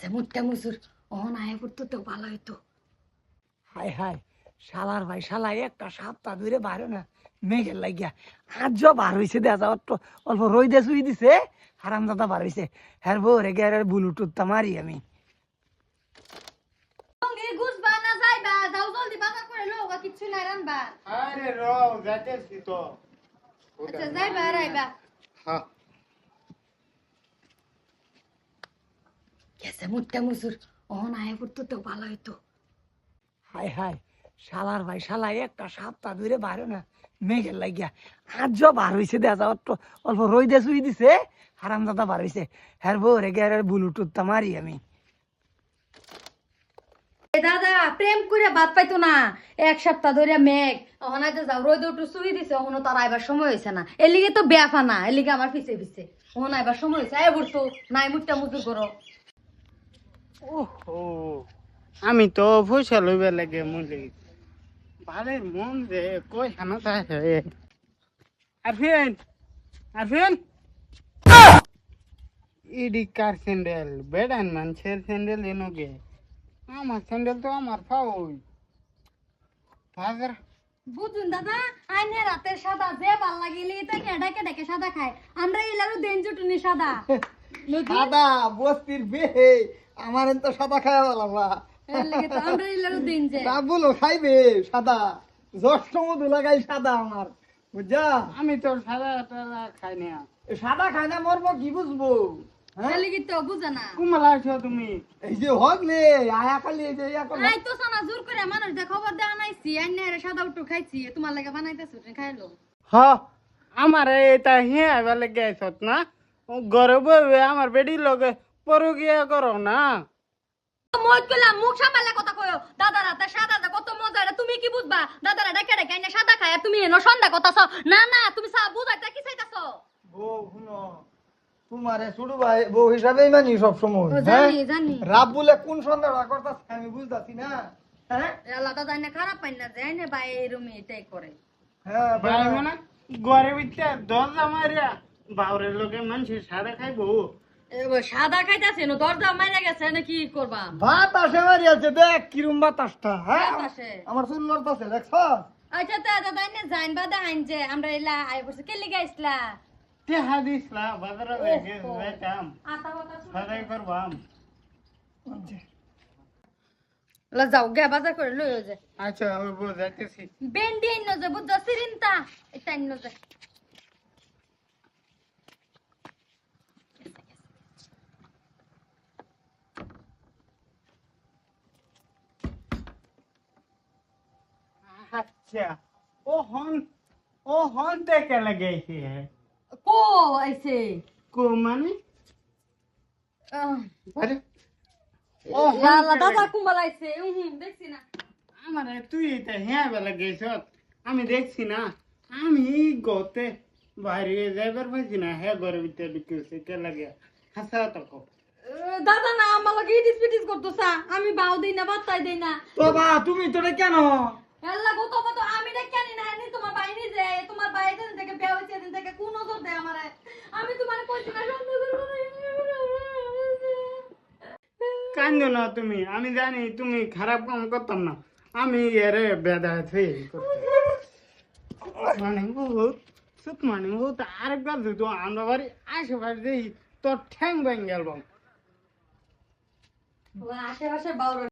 গেছে মুটটা মুসুর অহন আয় করতো তো ভালো হইতো। হায় হায় শালার ভাই শালা একটা সপ্তাহ ধরে বারো না মেঘের লাগিয়া। আজ বার হয়েছে দেখা যাওয়ার তো অল্প রইদে শুই দিছে হারাম দাদা বার হয়েছে হ্যার বউ রে গের ব্লুটুথটা মারি আমি। কিচ্ছু নাই রানবা আরে র যাইতেছি তো। আচ্ছা যাইবা আর হ্যাঁ। গেছে মুটটা মুসুর অহন আয় করতো তো ভালো হইতো। হায় হায় শালার ভাই শালা একটা সপ্তাহ ধরে বারো না মেঘের লাগিয়া। আজ বার হয়েছে দেখা তো অল্প রইদে শুই দিছে হারাম দাদা বার হয়েছে হ্যার বউ রে গের ব্লুটুথটা মারি আমি। দাদা প্রেম করে বাদ পাইতো না। এক সপ্তাহ ধরে মেঘ। ওখানে তো যাও রোদ উঠু শুই দিছে ওখানে তার আইবার সময় হয়েছে না। এর লিগে তো বেফা না এর লিগে আমার পিছে পিছে। ওখানে আইবার সময় হয়েছে আয় বলতো নাই মুটটা মুজুর করো। ওহো। আমি তো পয়সা লইবে লাগে মুলি ভালের মন রে কই হানা থাকে আরফিন আরফিন ইডি কার স্যান্ডেল? বেড়ান মানুষের স্যান্ডেল এনোগে আমার স্যান্ডেল তো আমার ফাউল। বাজার বুঝুন দাদা আইনে রাতের সাদা যে ভালো লাগিলে তাকে ডেকে ডেকে সাদা খায়। আমরা ইলারও দেন জুটুনি সাদা। সাদা বস্তির বেহে। আমার তো সাদা খাওয়া বলা এর লিগে তো আমরা ইলারও দিন যে রাবুলো খাইবে সাদা। জ্যৈষ্ঠ মধু লাগাই সাদা আমার বুঝা আমি তো সাদা টাদা খাই না। সাদা খাই না মরব কি বুঝব? হ্যাঁ? এর লিগে তো বুঝে না। কুমালা আছো তুমি। এই যে হগলে আয়া খালি যে তো সানা জোর করে মানুষ যে খবর দেওয়া নাইছি আইনে সাদা উঠু খাইছি তোমার লাগে বানাইতেছ খাইলো হ আমার এটা হে আইবার লাগে না? ঘরে বই আমার বেডি লগে পরু গিয়া করো না। মই কইলাম মুখ সামলে কথা কইও দাদা রাতে সাদা দা কত মজা এটা তুমি কি বুঝবা? দাদারা ডেকে ডেকে আইনে সাদা খায় তুমি এনো সন্ধ্যা কথা না না তুমি সা বুঝাইতে কি চাইতাছো? বউ শুনো তোমারে ছোট ভাই বউ হিসাবেই মানি সব সময় হ্যাঁ? জানি জানি। রাব বলে কোন সন্ধ্যাটা করতেছে আমি বুঝতাছি না হ্যাঁ? আল্লাহ দাদা এনে খারাপ পাই না যে এনে বাই এই রুমে এটাই করে। হ্যাঁ ভাই। মানে ঘরে ভিতরে দরজা মারিয়া বাউরের লোকে মানুষ সাদা খাইবো এবার সাদা খাইতাছে নো দরজা মাইরা গেছে না কি করবা বাতাসে মারি আছে দেখ কিরম বাতাসটা হ্যাঁ? আমার চুল লড়তাছে দেখছ আচ্ছা তা দাদা এনে জাইন বাদা আইন যে আমরা এলা আই বসে কে লিগা ইসলা আতা সাদাই করবাম। লা যাও গে বাজার করে লইও যে। আচ্ছা বেন্ডি আইন যে সিরিনতা? এটা আইন যে। আচ্ছা ও হন ও হন দেখে লাগাইছে কো আইছে কো মানে আহ, আরে ও আল্লাহ দাদা কুম্বাল আইছে হুম দেখছি না আমার তুই এটা হ্যাঁ বেলা গেছ আমি দেখছি না আমি গতে বাইরে যাইবার পাইছি না হ্যাঁ ঘরের ভিতরে ঢুকেছে কে লাগে হাসা তক এ, দাদা না আমার লগে ইডিস পিটিস করতেছা আমি বাউ দেই না বাত্তাই দেই না বাবা তুমি তোরে কেন আল্লাহ গো তো তো আমি দেখ জানি না নি তোমার বাইরে যে তোমার বাইরে দিন থেকে বিয়ে হয়েছে দিন থেকে কোন নজর দেয় আমারে? আমি তোমার কইছি না সন্দেহ করব না কান্দো না তুমি আমি জানি তুমি খারাপ কাম করতাম না আমি এরে বেদা থেকে মানে বহুত সুত মানে বহুত আরেকবার দুটো আমরা বাড়ি আশেপাশে তোর ঠ্যাং ভেঙে গেল। আশেপাশে বাউর